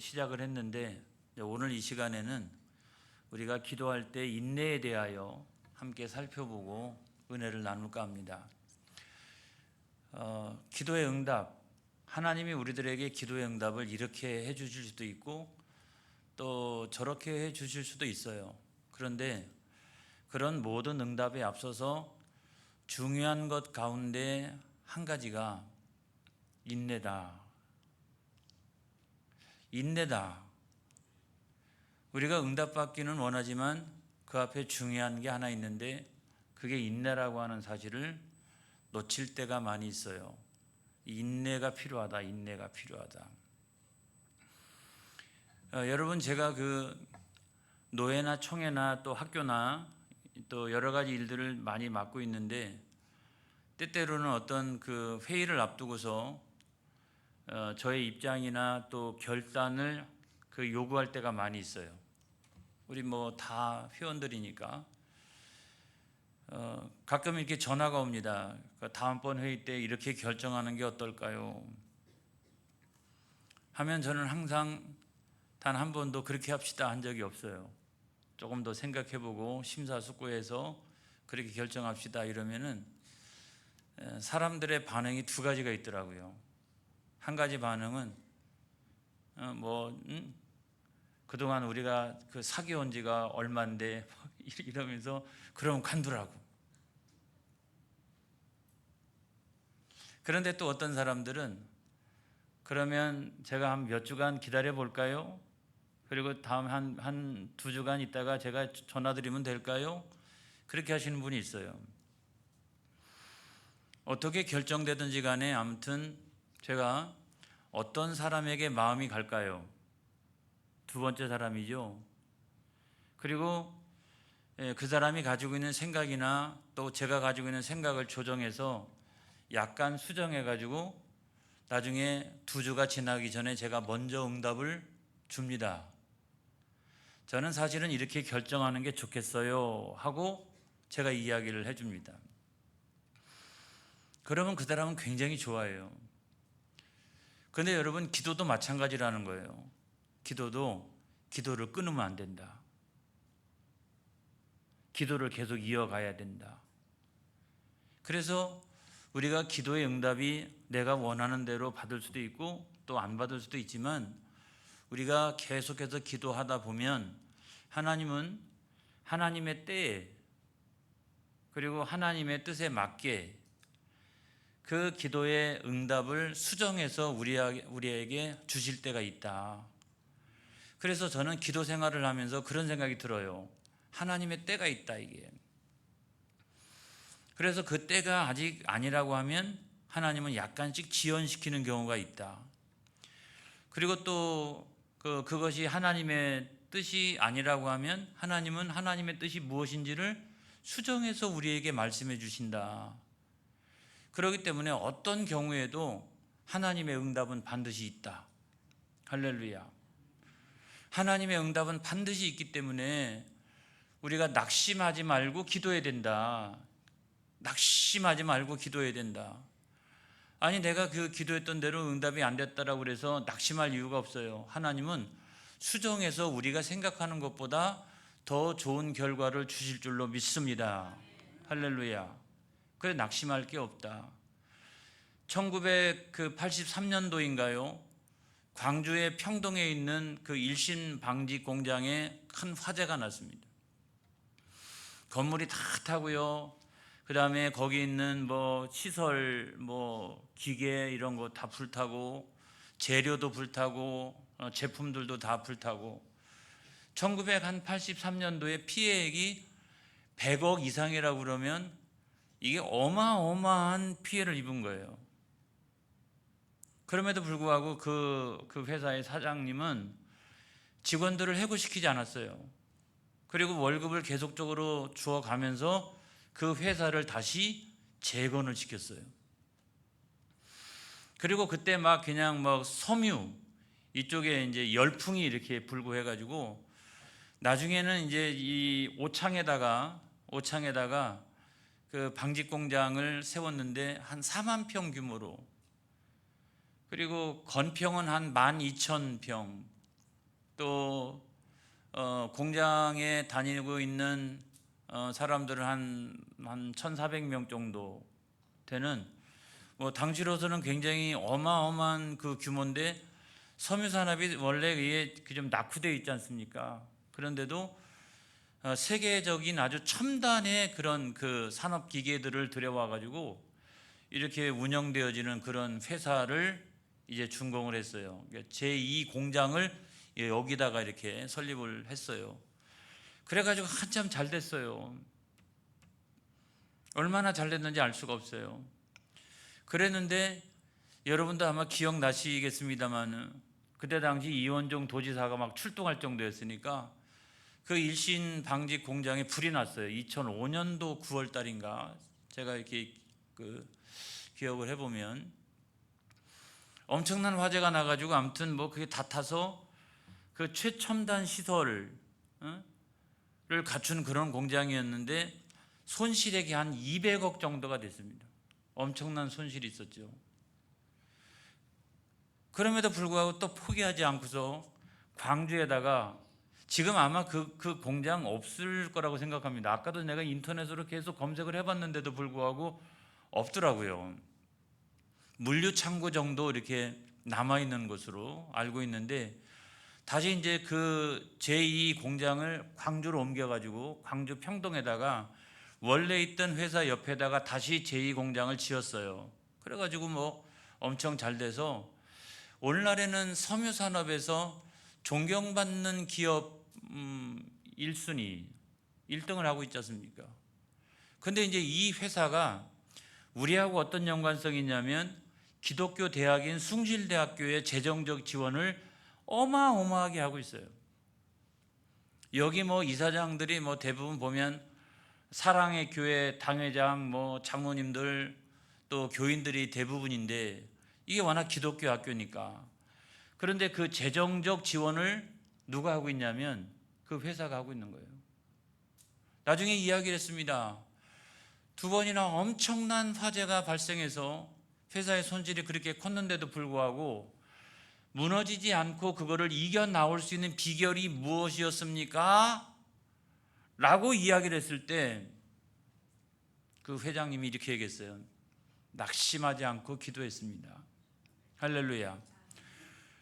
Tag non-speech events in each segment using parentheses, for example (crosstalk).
시작을 했는데 오늘 이 시간에는 우리가 기도할 때 인내에 대하여 함께 살펴보고 은혜를 나눌까 합니다. 어, 기도의 응답 하나님이 우리들에게 기도의 응답을 이렇게 해 주실 수도 있고 또 저렇게 해 주실 수도 있어요. 그런데 그런 모든 응답에 앞서서 중요한 것 가운데 한 가지가 인내다. 인내다. 우리가 응답받기는 원하지만 그 앞에 중요한 게 하나 있는데 그게 인내라고 하는 사실을 놓칠 때가 많이 있어요. 인내가 필요하다. 인내가 필요하다. 어, 여러분 제가 그 노예나 총회나 또 학교나 또 여러 가지 일들을 많이 맡고 있는데 때때로는 어떤 그 회의를 앞두고서 어, 저의 입장이나 또 결단을 그 요구할 때가 많이 있어요. 우리 뭐 다 회원들이니까 어, 가끔 이렇게 전화가 옵니다. 그 다음번 회의 때 이렇게 결정하는 게 어떨까요? 하면 저는 항상 단 한 번도 그렇게 합시다 한 적이 없어요. 조금 더 생각해보고 심사숙고해서 그렇게 결정합시다 이러면은 에, 사람들의 반응이 두 가지가 있더라고요. 한 가지 반응은 어, 뭐 음? 그동안 우리가 그 사귀어온 지가 얼만데 (laughs) 이러면서 그러면 간두라고. 그런데 또 어떤 사람들은 그러면 제가 한 몇 주간 기다려 볼까요? 그리고 다음 한 한 두 주간 있다가 제가 전화 드리면 될까요? 그렇게 하시는 분이 있어요. 어떻게 결정되든지 간에 아무튼 제가 어떤 사람에게 마음이 갈까요? 두 번째 사람이죠. 그리고 예, 그 사람이 가지고 있는 생각이나 또 제가 가지고 있는 생각을 조정해서 약간 수정해 가지고 나중에 두 주가 지나기 전에 제가 먼저 응답을 줍니다. 저는 사실은 이렇게 결정하는 게 좋겠어요 하고 제가 이야기를 해 줍니다. 그러면 그 사람은 굉장히 좋아해요. 근데 여러분 기도도 마찬가지라는 거예요. 기도도 기도를 끊으면 안 된다. 기도를 계속 이어가야 된다. 그래서 우리가 기도의 응답이 내가 원하는 대로 받을 수도 있고 또 안 받을 수도 있지만 우리가 계속해서 기도하다 보면 하나님은 하나님의 때에 그리고 하나님의 뜻에 맞게 그 기도의 응답을 수정해서 우리에게 주실 때가 있다. 그래서 저는 기도 생활을 하면서 그런 생각이 들어요. 하나님의 때가 있다, 이게. 그래서 그 때가 아직 아니라고 하면 하나님은 약간씩 지연시키는 경우가 있다. 그리고 또 그, 그것이 하나님의 뜻이 아니라고 하면 하나님은 하나님의 뜻이 무엇인지를 수정해서 우리에게 말씀해 주신다. 그렇기 때문에 어떤 경우에도 하나님의 응답은 반드시 있다. 할렐루야. 하나님의 응답은 반드시 있기 때문에 우리가 낙심하지 말고 기도해야 된다. 낙심하지 말고 기도해야 된다. 아니 내가 그 기도했던 대로 응답이 안 됐다라고 그래서 낙심할 이유가 없어요. 하나님은 수정해서 우리가 생각하는 것보다 더 좋은 결과를 주실 줄로 믿습니다. 할렐루야. 그래 낙심할 게 없다. 1983년도인가요? 광주의 평동에 있는 그 일신 방지 공장에 큰 화재가 났습니다. 건물이 다 타고요. 그 다음에 거기 있는 뭐 시설, 뭐 기계 이런 거 다 불타고 재료도 불타고 어, 제품들도 다 불타고 1983년도에 피해액이 100억 이상이라고 그러면 이게 어마어마한 피해를 입은 거예요. 그럼에도 불구하고 그, 그 회사의 사장님은 직원들을 해고시키지 않았어요. 그리고 월급을 계속적으로 주어가면서 그 회사를 다시 재건을 시켰어요. 그리고 그때 막 그냥 막 섬유 이쪽에 이제 열풍이 이렇게 불고 해가지고 나중에는 이제 이 오창에다가 오창에다가 그 방직 공장을 세웠는데 한 4만 평 규모로 그리고 건평은 한 12,000평 또 어, 공장에 다니고 있는 어, 사람들은 한, 한 1,400명 정도 되는 뭐 당시로서는 굉장히 어마어마한 그 규모인데 섬유 산업이 원래 이게 그좀 낙후되어 있지 않습니까? 그런데도 어, 세계적인 아주 첨단의 그런 그 산업 기계들을 들여와 가지고 이렇게 운영되어지는 그런 회사를 이제 준공을 했어요. 제2 공장을 예, 여기다가 이렇게 설립을 했어요. 그래가지고 한참 잘 됐어요. 얼마나 잘 됐는지 알 수가 없어요. 그랬는데 여러분도 아마 기억나시겠습니다만 그때 당시 이원종 도지사가 막 출동할 정도였으니까 그 일신 방직 공장에 불이 났어요. 2005년도 9월 달인가 제가 이렇게 그 기억을 해보면 엄청난 화재가 나가지고 아무튼 뭐 그게 다 타서 그 최첨단 시설을 어? 를 갖춘 그런 공장이었는데 손실액이 한 200억 정도가 됐습니다. 엄청난 손실이 있었죠. 그럼에도 불구하고 또 포기하지 않고서 광주에다가 지금 아마 그, 그 공장 없을 거라고 생각합니다. 아까도 내가 인터넷으로 계속 검색을 해봤는데도 불구하고 없더라고요. 물류 창고 정도 이렇게 남아 있는 것으로 알고 있는데 다시 이제 그 제2 공장을 광주로 옮겨가지고 광주 평동에다가 원래 있던 회사 옆에다가 다시 제2 공장을 지었어요. 그래가지고 뭐 엄청 잘 돼서 오늘날에는 섬유 산업에서 존경받는 기업 음, 1순위 1등을 하고 있지 않습니까? 근데 이제 이 회사가 우리하고 어떤 연관성이 있냐면 기독교 대학인 숭실대학교의 재정적 지원을 어마어마하게 하고 있어요. 여기 뭐 이사장들이 뭐 대부분 보면 사랑의 교회 당회장 뭐 장로님들 또 교인들이 대부분인데 이게 워낙 기독교 학교니까 그런데 그 재정적 지원을 누가 하고 있냐면 그 회사가 하고 있는 거예요. 나중에 이야기를 했습니다. 두 번이나 엄청난 화재가 발생해서 회사의 손실이 그렇게 컸는데도 불구하고 무너지지 않고 그거를 이겨 나올 수 있는 비결이 무엇이었습니까? 라고 이야기를 했을 때 그 회장님이 이렇게 얘기했어요. 낙심하지 않고 기도했습니다. 할렐루야.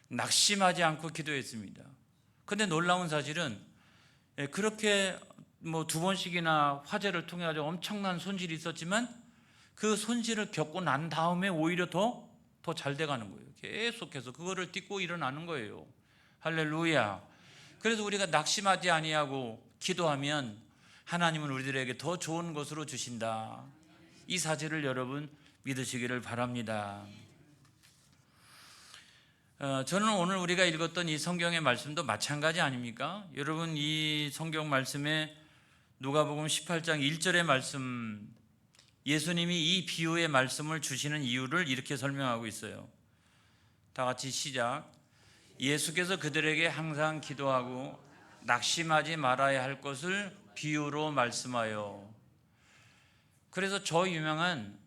낙심하지 않고 기도했습니다. 근데 놀라운 사실은 예, 그렇게 뭐 두 번씩이나 화재를 통해 가지고 엄청난 손실이 있었지만 그 손실을 겪고 난 다음에 오히려 더 더 잘 돼가는 거예요. 계속해서 그거를 딛고 일어나는 거예요. 할렐루야. 그래서 우리가 낙심하지 아니하고 기도하면 하나님은 우리들에게 더 좋은 것으로 주신다. 이 사실을 여러분 믿으시기를 바랍니다. 어, 저는 오늘 우리가 읽었던 이 성경의 말씀도 마찬가지 아닙니까? 여러분 이 성경 말씀에 누가복음 18장 1절의 말씀 예수님이 이 비유의 말씀을 주시는 이유를 이렇게 설명하고 있어요. 다 같이 시작. 예수께서 그들에게 항상 기도하고 낙심하지 말아야 할 것을 비유로 말씀하여. 그래서 저 유명한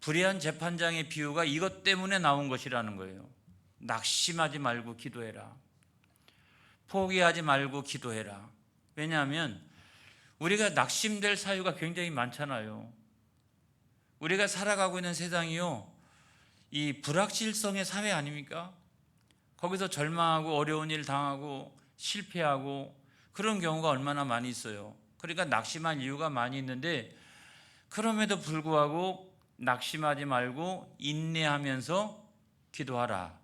불의한 재판장의 비유가 이것 때문에 나온 것이라는 거예요. 낙심하지 말고 기도해라. 포기하지 말고 기도해라. 왜냐하면 우리가 낙심될 사유가 굉장히 많잖아요. 우리가 살아가고 있는 세상이요. 이 불확실성의 사회 아닙니까? 거기서 절망하고 어려운 일 당하고 실패하고 그런 경우가 얼마나 많이 있어요. 그러니까 낙심할 이유가 많이 있는데 그럼에도 불구하고 낙심하지 말고 인내하면서 기도하라.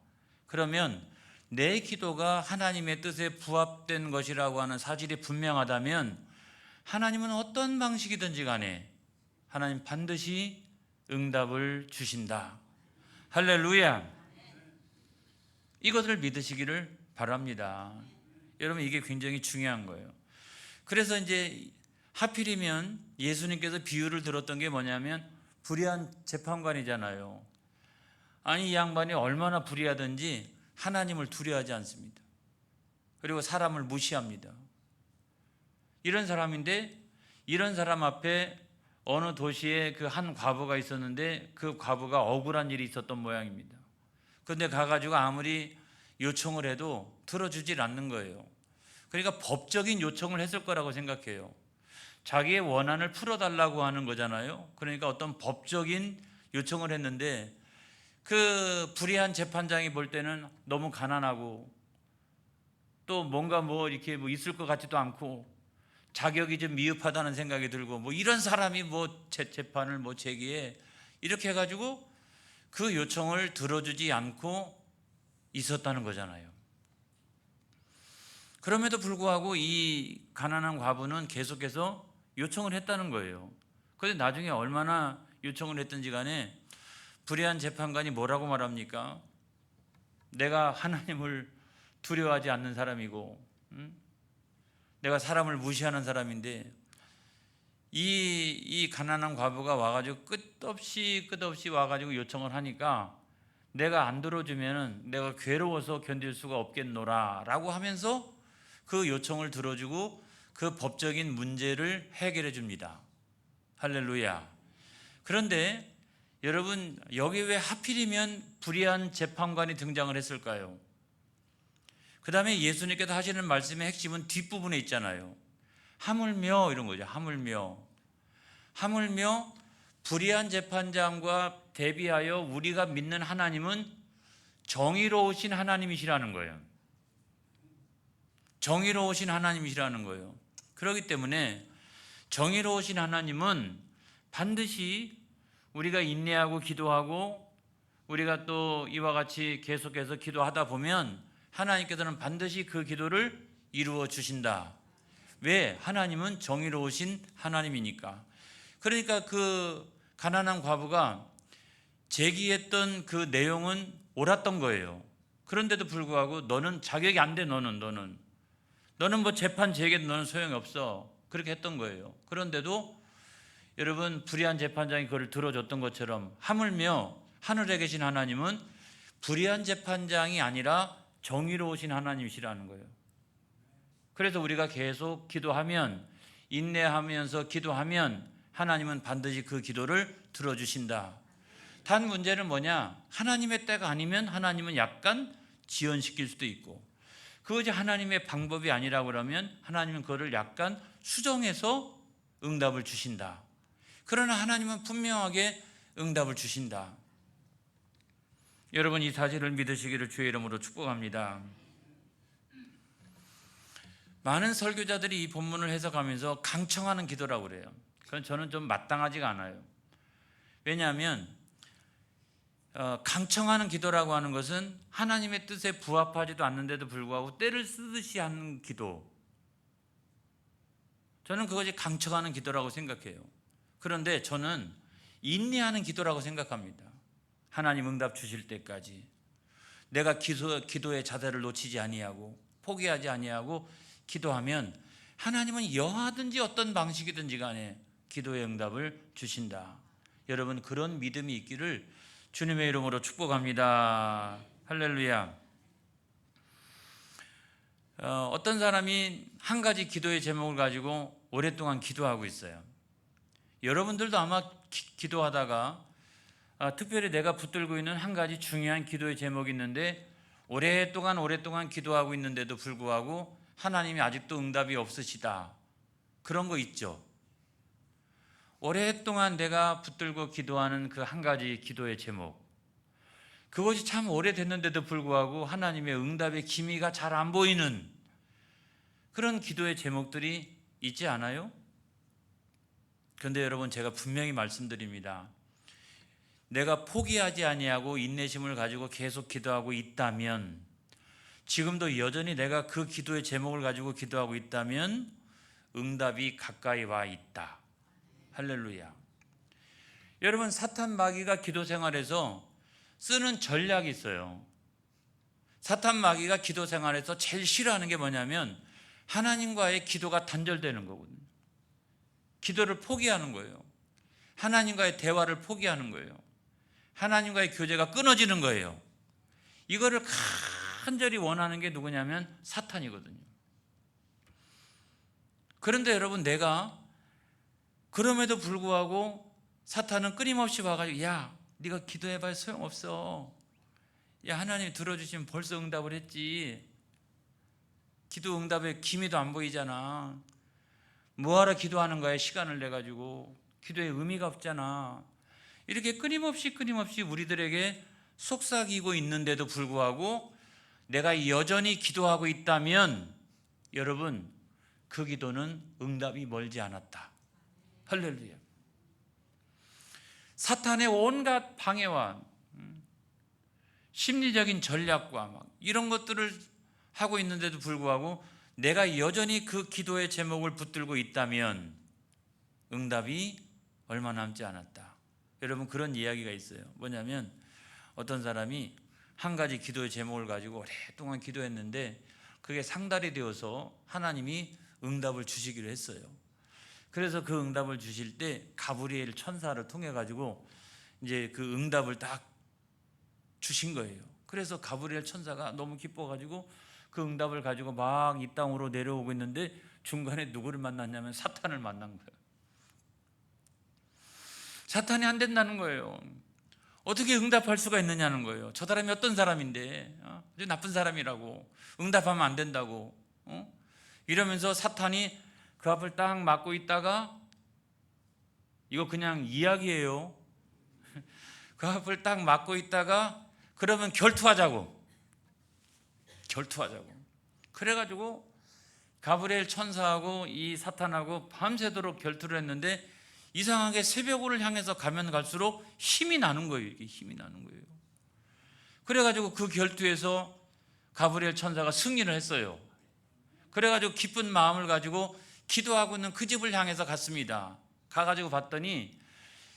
그러면 내 기도가 하나님의 뜻에 부합된 것이라고 하는 사실이 분명하다면 하나님은 어떤 방식이든지 간에 하나님 반드시 응답을 주신다. 할렐루야. 이것을 믿으시기를 바랍니다. 여러분 이게 굉장히 중요한 거예요. 그래서 이제 하필이면 예수님께서 비유를 들었던 게 뭐냐면 불의한 재판관이잖아요. 아니 이 양반이 얼마나 불의하든지 하나님을 두려워하지 않습니다. 그리고 사람을 무시합니다. 이런 사람인데 이런 사람 앞에 어느 도시에 그 한 과부가 있었는데 그 과부가 억울한 일이 있었던 모양입니다. 근데 가가지고 아무리 요청을 해도 들어주질 않는 거예요. 그러니까 법적인 요청을 했을 거라고 생각해요. 자기의 원한을 풀어달라고 하는 거잖아요. 그러니까 어떤 법적인 요청을 했는데 그 불의한 재판장이 볼 때는 너무 가난하고 또 뭔가 뭐 이렇게 뭐 있을 것 같지도 않고 자격이 좀 미흡하다는 생각이 들고 뭐 이런 사람이 뭐 재- 재판을 뭐 제기해 이렇게 해가지고 그 요청을 들어주지 않고 있었다는 거잖아요. 그럼에도 불구하고 이 가난한 과부는 계속해서 요청을 했다는 거예요. 그런데 나중에 얼마나 요청을 했든지 간에 불의한 재판관이 뭐라고 말합니까? 내가 하나님을 두려워하지 않는 사람이고, 음? 내가 사람을 무시하는 사람인데 이, 이 가난한 과부가 와가지고 끝없이 끝없이 와가지고 요청을 하니까 내가 안 들어주면은 내가 괴로워서 견딜 수가 없겠노라 라고 하면서 그 요청을 들어주고 그 법적인 문제를 해결해 줍니다. 할렐루야. 그런데 여러분 여기 왜 하필이면 불의한 재판관이 등장을 했을까요? 그 다음에 예수님께서 하시는 말씀의 핵심은 뒷부분에 있잖아요. 하물며 이런 거죠. 하물며. 하물며 불의한 재판장과 대비하여 우리가 믿는 하나님은 정의로우신 하나님이시라는 거예요. 정의로우신 하나님이시라는 거예요. 그렇기 때문에 정의로우신 하나님은 반드시 우리가 인내하고 기도하고 우리가 또 이와 같이 계속해서 기도하다 보면 하나님께서는 반드시 그 기도를 이루어 주신다. 왜? 하나님은 정의로우신 하나님이니까. 그러니까 그 가난한 과부가 제기했던 그 내용은 옳았던 거예요. 그런데도 불구하고 너는 자격이 안 돼, 너는, 너는. 너는 뭐 재판 제기해도 너는 소용이 없어. 그렇게 했던 거예요. 그런데도 여러분 불의한 재판장이 그를 들어줬던 것처럼 하물며 하늘에 계신 하나님은 불의한 재판장이 아니라 정의로우신 하나님이시라는 거예요. 그래서 우리가 계속 기도하면 인내하면서 기도하면 하나님은 반드시 그 기도를 들어주신다. 단 문제는 뭐냐? 하나님의 때가 아니면 하나님은 약간 지연시킬 수도 있고 그것이 하나님의 방법이 아니라 그러면 하나님은 그거를 약간 수정해서 응답을 주신다. 그러나 하나님은 분명하게 응답을 주신다. 여러분 이 사실을 믿으시기를 주의 이름으로 축복합니다. 많은 설교자들이 이 본문을 해석하면서 강청하는 기도라고 그래요. 그건 저는 좀 마땅하지가 않아요. 왜냐하면 어, 강청하는 기도라고 하는 것은 하나님의 뜻에 부합하지도 않는데도 불구하고 때를 쓰듯이 하는 기도. 저는 그것이 강청하는 기도라고 생각해요. 그런데 저는 인내하는 기도라고 생각합니다. 하나님 응답 주실 때까지 내가 기도, 기도의 자세를 놓치지 아니하고 포기하지 아니하고 기도하면 하나님은 여하든지 어떤 방식이든지 간에 기도의 응답을 주신다. 여러분 그런 믿음이 있기를 주님의 이름으로 축복합니다. 할렐루야. 어, 어떤 사람이 한 가지 기도의 제목을 가지고 오랫동안 기도하고 있어요. 여러분들도 아마 기, 기도하다가 아, 특별히 내가 붙들고 있는 한 가지 중요한 기도의 제목이 있는데 오랫동안 오랫동안 기도하고 있는데도 불구하고 하나님이 아직도 응답이 없으시다. 그런 거 있죠. 오랫동안 내가 붙들고 기도하는 그 한 가지 기도의 제목. 그것이 참 오래됐는데도 불구하고 하나님의 응답의 기미가 잘 안 보이는 그런 기도의 제목들이 있지 않아요? 그런데 여러분 제가 분명히 말씀드립니다. 내가 포기하지 아니하고 인내심을 가지고 계속 기도하고 있다면 지금도 여전히 내가 그 기도의 제목을 가지고 기도하고 있다면 응답이 가까이 와 있다. 할렐루야. 여러분 사탄 마귀가 기도 생활에서 쓰는 전략이 있어요. 사탄 마귀가 기도 생활에서 제일 싫어하는 게 뭐냐면 하나님과의 기도가 단절되는 거거든요. 기도를 포기하는 거예요. 하나님과의 대화를 포기하는 거예요. 하나님과의 교제가 끊어지는 거예요. 이거를 간절히 원하는 게 누구냐면 사탄이거든요. 그런데 여러분 내가 그럼에도 불구하고 사탄은 끊임없이 와가지고 야 네가 기도해봐야 소용없어. 야 하나님 들어주시면 벌써 응답을 했지. 기도 응답에 기미도 안 보이잖아. 뭐하러 기도하는 거야 시간을 내 가지고 기도에 의미가 없잖아. 이렇게 끊임없이 끊임없이 우리들에게 속삭이고 있는데도 불구하고 내가 여전히 기도하고 있다면 여러분 그 기도는 응답이 멀지 않았다. 할렐루야. 사탄의 온갖 방해와 음, 심리적인 전략과 막 이런 것들을 하고 있는데도 불구하고 내가 여전히 그 기도의 제목을 붙들고 있다면 응답이 얼마 남지 않았다. 여러분 그런 이야기가 있어요. 뭐냐면 어떤 사람이 한 가지 기도의 제목을 가지고 오랫동안 기도했는데 그게 상달이 되어서 하나님이 응답을 주시기로 했어요. 그래서 그 응답을 주실 때 가브리엘 천사를 통해 가지고 이제 그 응답을 딱 주신 거예요. 그래서 가브리엘 천사가 너무 기뻐 가지고 그 응답을 가지고 막 이 땅으로 내려오고 있는데 중간에 누구를 만났냐면 사탄을 만난 거예요. 사탄이 안 된다는 거예요. 어떻게 응답할 수가 있느냐는 거예요. 저 사람이 어떤 사람인데 어? 나쁜 사람이라고 응답하면 안 된다고 어? 이러면서 사탄이 그 앞을 딱 막고 있다가 이거 그냥 이야기예요. (laughs) 그 앞을 딱 막고 있다가 그러면 결투하자고 결투하자고 그래가지고 가브리엘 천사하고 이 사탄하고 밤새도록 결투를 했는데 이상하게 새벽을 향해서 가면 갈수록 힘이 나는 거예요. 이게 힘이 나는 거예요. 그래가지고 그 결투에서 가브리엘 천사가 승리를 했어요. 그래가지고 기쁜 마음을 가지고 기도하고 있는 그 집을 향해서 갔습니다. 가가지고 봤더니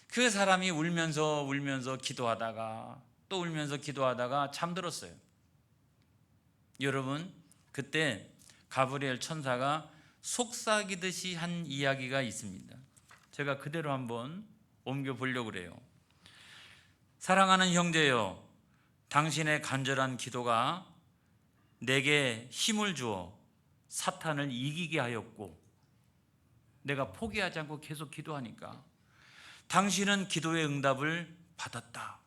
그 사람이 울면서 울면서 기도하다가 또 울면서 기도하다가 잠들었어요. 여러분 그때 가브리엘 천사가 속삭이듯이 한 이야기가 있습니다. 제가 그대로 한번 옮겨 보려고 그래요. 사랑하는 형제여, 당신의 간절한 기도가 내게 힘을 주어 사탄을 이기게 하였고, 내가 포기하지 않고 계속 기도하니까 당신은 기도의 응답을 받았다.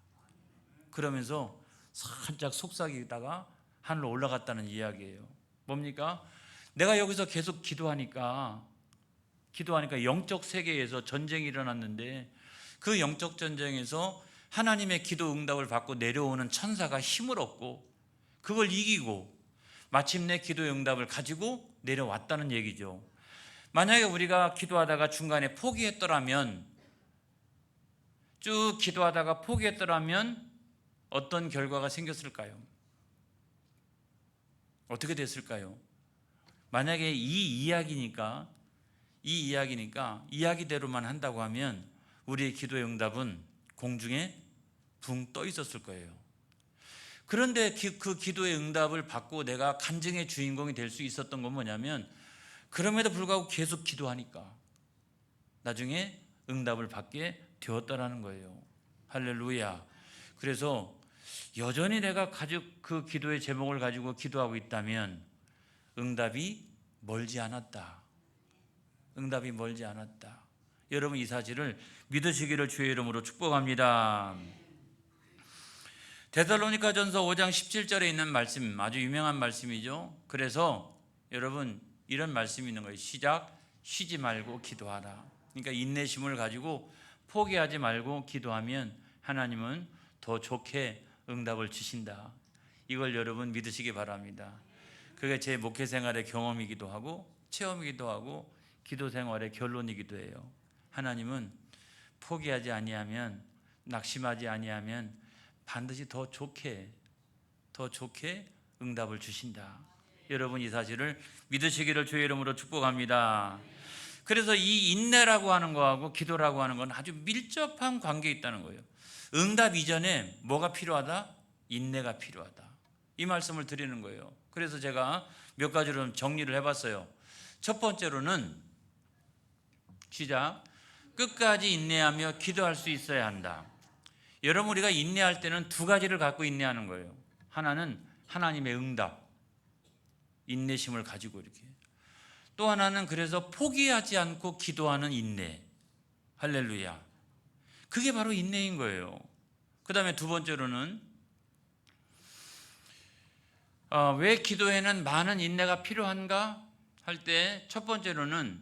그러면서 살짝 속삭이다가 하늘로 올라갔다는 이야기예요. 뭡니까? 내가 여기서 계속 기도하니까 기도하니까 영적 세계에서 전쟁이 일어났는데 그 영적 전쟁에서 하나님의 기도 응답을 받고 내려오는 천사가 힘을 얻고 그걸 이기고 마침내 기도 응답을 가지고 내려왔다는 얘기죠. 만약에 우리가 기도하다가 중간에 포기했더라면 쭉 기도하다가 포기했더라면 어떤 결과가 생겼을까요? 어떻게 됐을까요? 만약에 이 이야기니까 이 이야기니까 이야기대로만 한다고 하면 우리의 기도의 응답은 공중에 붕 떠 있었을 거예요. 그런데 그 기도의 응답을 받고 내가 간증의 주인공이 될 수 있었던 건 뭐냐면 그럼에도 불구하고 계속 기도하니까 나중에 응답을 받게 되었다라는 거예요. 할렐루야. 그래서 여전히 내가 가지고 그 기도의 제목을 가지고 기도하고 있다면 응답이 멀지 않았다. 응답이 멀지 않았다. 여러분 이 사실을 믿으시기를 주의 이름으로 축복합니다. 데살로니가전서 5장 17절에 있는 말씀 아주 유명한 말씀이죠. 그래서 여러분 이런 말씀이 있는 거예요. 시작 쉬지 말고 기도하라. 그러니까 인내심을 가지고 포기하지 말고 기도하면 하나님은 더 좋게 응답을 주신다. 이걸 여러분 믿으시기 바랍니다. 그게 제 목회 생활의 경험이기도 하고 체험이기도 하고 기도 생활의 결론이기도 해요. 하나님은 포기하지 아니하면 낙심하지 아니하면 반드시 더 좋게 더 좋게 응답을 주신다. 여러분 이 사실을 믿으시기를 주의 이름으로 축복합니다. 그래서 이 인내라고 하는 거하고 기도라고 하는 건 아주 밀접한 관계에 있다는 거예요. 응답 이전에 뭐가 필요하다? 인내가 필요하다. 이 말씀을 드리는 거예요. 그래서 제가 몇 가지로 정리를 해봤어요. 첫 번째로는 시작. 끝까지 인내하며 기도할 수 있어야 한다. 여러분 우리가 인내할 때는 두 가지를 갖고 인내하는 거예요. 하나는 하나님의 응답, 인내심을 가지고 이렇게. 또 하나는 그래서 포기하지 않고 기도하는 인내. 할렐루야. 그게 바로 인내인 거예요. 그 다음에 두 번째로는 어, 왜 기도에는 많은 인내가 필요한가 할 때 첫 번째로는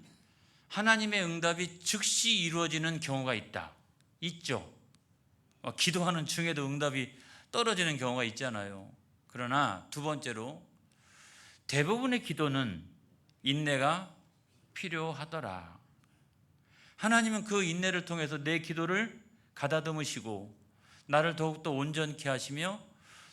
하나님의 응답이 즉시 이루어지는 경우가 있다. 있죠. 어, 기도하는 중에도 응답이 떨어지는 경우가 있잖아요. 그러나 두 번째로 대부분의 기도는 인내가 필요하더라. 하나님은 그 인내를 통해서 내 기도를 가다듬으시고 나를 더욱더 온전케 하시며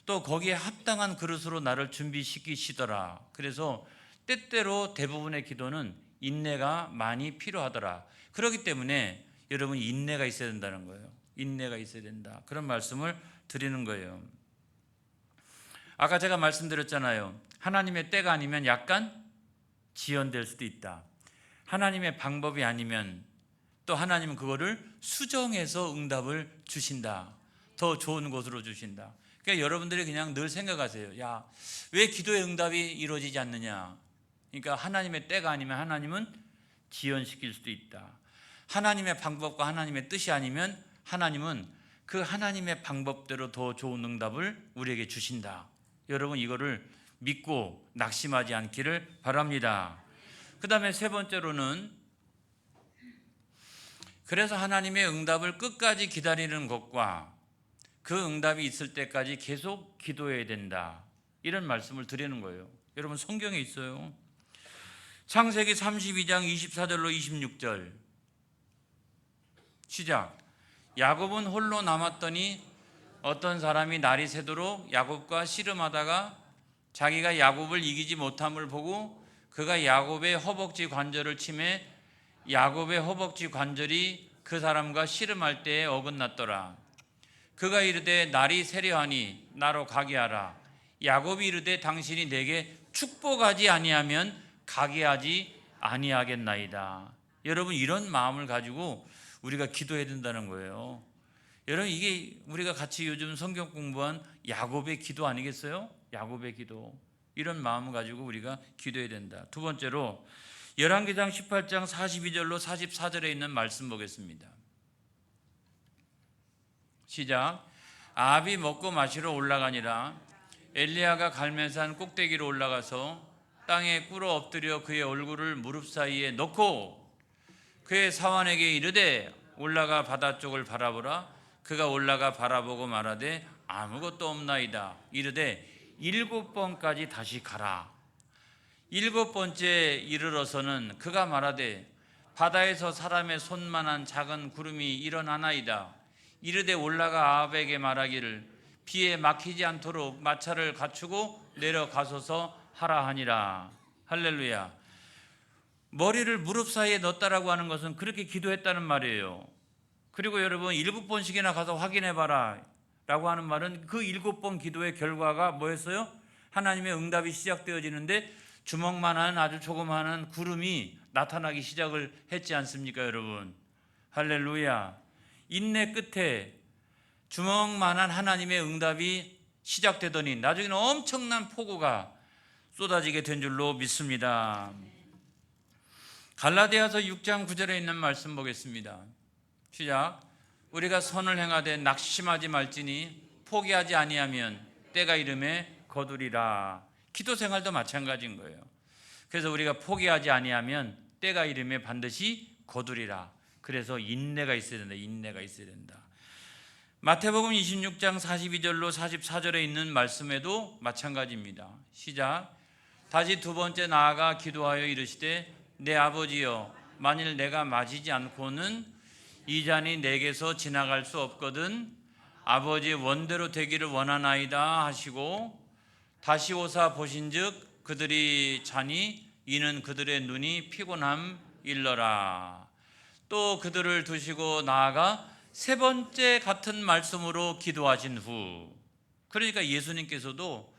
또 거기에 합당한 그릇으로 나를 준비시키시더라. 그래서 때때로 대부분의 기도는 인내가 많이 필요하더라. 그렇기 때문에 여러분 인내가 있어야 된다는 거예요. 인내가 있어야 된다. 그런 말씀을 드리는 거예요. 아까 제가 말씀드렸잖아요. 하나님의 때가 아니면 약간 지연될 수도 있다. 하나님의 방법이 아니면 또 하나님은 그거를 수정해서 응답을 주신다. 더 좋은 곳으로 주신다. 그러니까 여러분들이 그냥 늘 생각하세요. 야, 왜 기도의 응답이 이루어지지 않느냐? 그러니까 하나님의 때가 아니면 하나님은 지연시킬 수도 있다. 하나님의 방법과 하나님의 뜻이 아니면 하나님은 그 하나님의 방법대로 더 좋은 응답을 우리에게 주신다. 여러분 이거를 믿고 낙심하지 않기를 바랍니다. 그 다음에 세 번째로는 그래서 하나님의 응답을 끝까지 기다리는 것과 그 응답이 있을 때까지 계속 기도해야 된다. 이런 말씀을 드리는 거예요. 여러분 성경에 있어요. 창세기 32장 24절로 26절. 시작. 야곱은 홀로 남았더니 어떤 사람이 날이 새도록 야곱과 씨름하다가 자기가 야곱을 이기지 못함을 보고 그가 야곱의 허벅지 관절을 치매 야곱의 허벅지 관절이 그 사람과 씨름할 때에 어긋났더라. 그가 이르되 날이 세려하니 나로 가게 하라. 야곱이 이르되 당신이 내게 축복하지 아니하면 가게 하지 아니하겠나이다. 여러분 이런 마음을 가지고 우리가 기도해야 된다는 거예요. 여러분 이게 우리가 같이 요즘 성경 공부한 야곱의 기도 아니겠어요? 야곱의 기도. 이런 마음을 가지고 우리가 기도해야 된다. 두 번째로 열왕기상 18장 42절로 44절에 있는 말씀 보겠습니다. 시작. 아합이 먹고 마시러 올라가니라 엘리야가 갈매산 꼭대기로 올라가서 땅에 꿇어 엎드려 그의 얼굴을 무릎 사이에 넣고 그의 사환에게 이르되 올라가 바다 쪽을 바라보라 그가 올라가 바라보고 말하되 아무것도 없나이다 이르되 일곱 번까지 다시 가라 일곱 번째 이르러서는 그가 말하되 바다에서 사람의 손만한 작은 구름이 일어나나이다 이르되 올라가 아합에게 말하기를 비에 막히지 않도록 마차를 갖추고 내려가소서 하라 하니라 할렐루야 머리를 무릎 사이에 넣었다라고 하는 것은 그렇게 기도했다는 말이에요. 그리고 여러분 일곱 번씩이나 가서 확인해 봐라 라고 하는 말은 그 일곱 번 기도의 결과가 뭐였어요? 하나님의 응답이 시작되어지는데 주먹만한 아주 조그마한 구름이 나타나기 시작을 했지 않습니까, 여러분? 할렐루야. 인내 끝에 주먹만한 하나님의 응답이 시작되더니 나중에는 엄청난 폭우가 쏟아지게 된 줄로 믿습니다. 갈라디아서 6장 9절에 있는 말씀 보겠습니다. 시작. 우리가 선을 행하되 낙심하지 말지니 포기하지 아니하면 때가 이름에 거두리라. 기도 생활도 마찬가지인 거예요. 그래서 우리가 포기하지 아니하면 때가 이름에 반드시 거두리라. 그래서 인내가 있어야 된다. 인내가 있어야 된다. 마태복음 26장 42절로 44절에 있는 말씀에도 마찬가지입니다. 시작. 다시 두 번째 나아가 기도하여 이르시되 내 아버지여 만일 내가 마시지 않고는 이 잔이 내게서 지나갈 수 없거든 아버지의 원대로 되기를 원하나이다 하시고 다시 오사 보신즉 그들이 자니 이는 그들의 눈이 피곤함 일러라 또 그들을 두시고 나아가 세 번째 같은 말씀으로 기도하신 후 그러니까 예수님께서도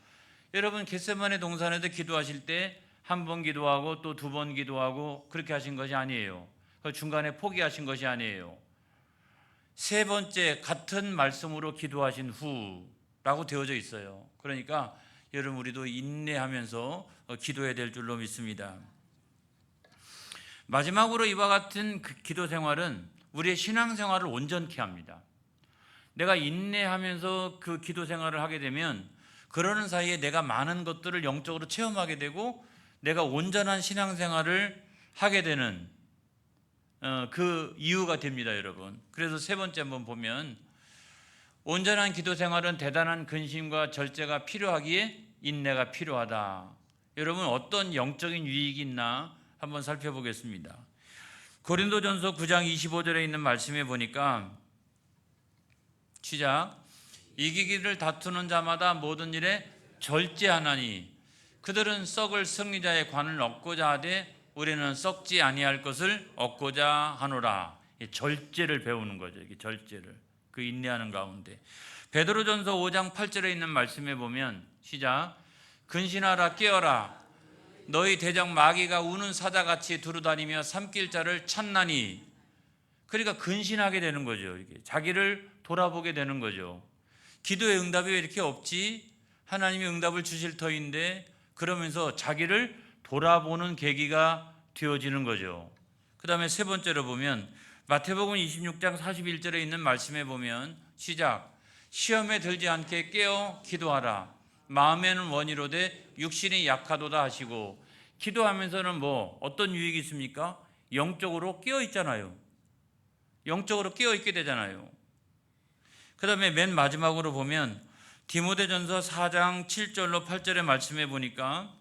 여러분 겟세마네 동산에도 기도하실 때 한 번 기도하고 또 두 번 기도하고 그렇게 하신 것이 아니에요. 그 중간에 포기하신 것이 아니에요. 세 번째 같은 말씀으로 기도하신 후라고 되어져 있어요. 그러니까 여러분 우리도 인내하면서 기도해야 될 줄로 믿습니다. 마지막으로 이와 같은 그 기도 생활은 우리의 신앙 생활을 온전케 합니다. 내가 인내하면서 그 기도 생활을 하게 되면 그러는 사이에 내가 많은 것들을 영적으로 체험하게 되고 내가 온전한 신앙 생활을 하게 되는 어, 그 이유가 됩니다, 여러분. 그래서 세 번째 한번 보면 온전한 기도 생활은 대단한 근심과 절제가 필요하기에 인내가 필요하다. 여러분 어떤 영적인 유익이 있나 한번 살펴보겠습니다. 고린도전서 9장 25절에 있는 말씀에 보니까 시작 이기기를 다투는 자마다 모든 일에 절제하나니 그들은 썩을 승리자의 관을 얻고자 하되 우리는 썩지 아니할 것을 얻고자 하노라. 이 절제를 배우는 거죠. 이게 절제를 그 인내하는 가운데 베드로전서 5장 8절에 있는 말씀에 보면 시작 근신하라 깨어라 너희 대적 마귀가 우는 사자같이 두루다니며 삼킬 자를 찾나니 그러니까 근신하게 되는 거죠. 이게 자기를 돌아보게 되는 거죠. 기도의 응답이 왜 이렇게 없지? 하나님이 응답을 주실 터인데 그러면서 자기를 돌아보는 계기가 되어지는 거죠. 그 다음에 세 번째로 보면 마태복음 26장 41절에 있는 말씀에 보면 시작 시험에 들지 않게 깨어 기도하라 마음에는 원이로되 육신이 약하도다 하시고 기도하면서는 뭐 어떤 유익이 있습니까? 영적으로 깨어 있잖아요. 영적으로 깨어 있게 되잖아요. 그 다음에 맨 마지막으로 보면 디모데전서 4장 7절로 8절의 말씀에 보니까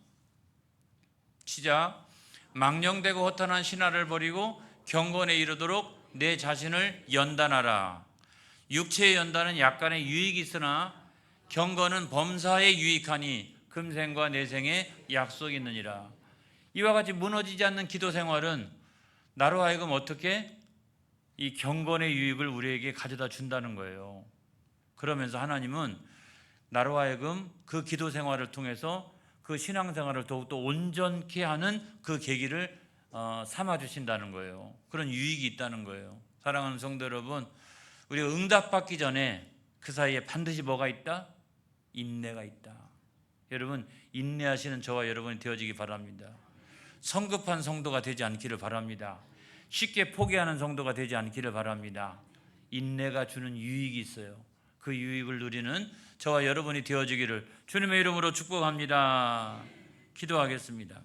시작 망령되고 허탄한 신화를 버리고 경건에 이르도록 내 자신을 연단하라 육체의 연단은 약간의 유익이 있으나 경건은 범사에 유익하니 금생과 내생에 약속이 있느니라 이와 같이 무너지지 않는 기도 생활은 나로 하여금 어떻게 이 경건의 유익을 우리에게 가져다 준다는 거예요. 그러면서 하나님은 나로 하여금 그 기도 생활을 통해서 그 신앙 생활을 더욱더 온전케 하는 그 계기를 어, 삼아 주신다는 거예요. 그런 유익이 있다는 거예요. 사랑하는 성도 여러분, 우리가 응답받기 전에 그 사이에 반드시 뭐가 있다? 인내가 있다. 여러분, 인내하시는 저와 여러분이 되어지기 바랍니다. 성급한 성도가 되지 않기를 바랍니다. 쉽게 포기하는 성도가 되지 않기를 바랍니다. 인내가 주는 유익이 있어요. 그 유익을 누리는 저와 여러분이 되어지기를 주님의 이름으로 축복합니다. 기도하겠습니다.